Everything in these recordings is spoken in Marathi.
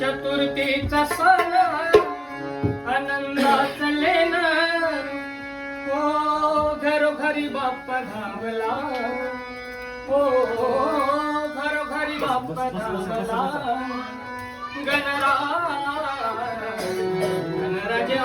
चतुर्थीचा सण आनंदात लेन हो घरोघरी बाप्पा धावला. हो घरोघरी बाप्पा धावला. गणरा गणराजा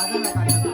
सहवासाचा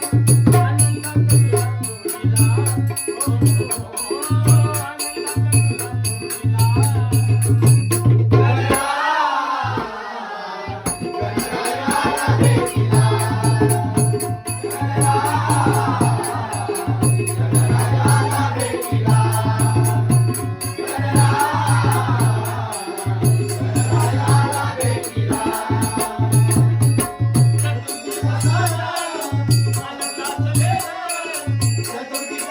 Thank you. चतुर्थी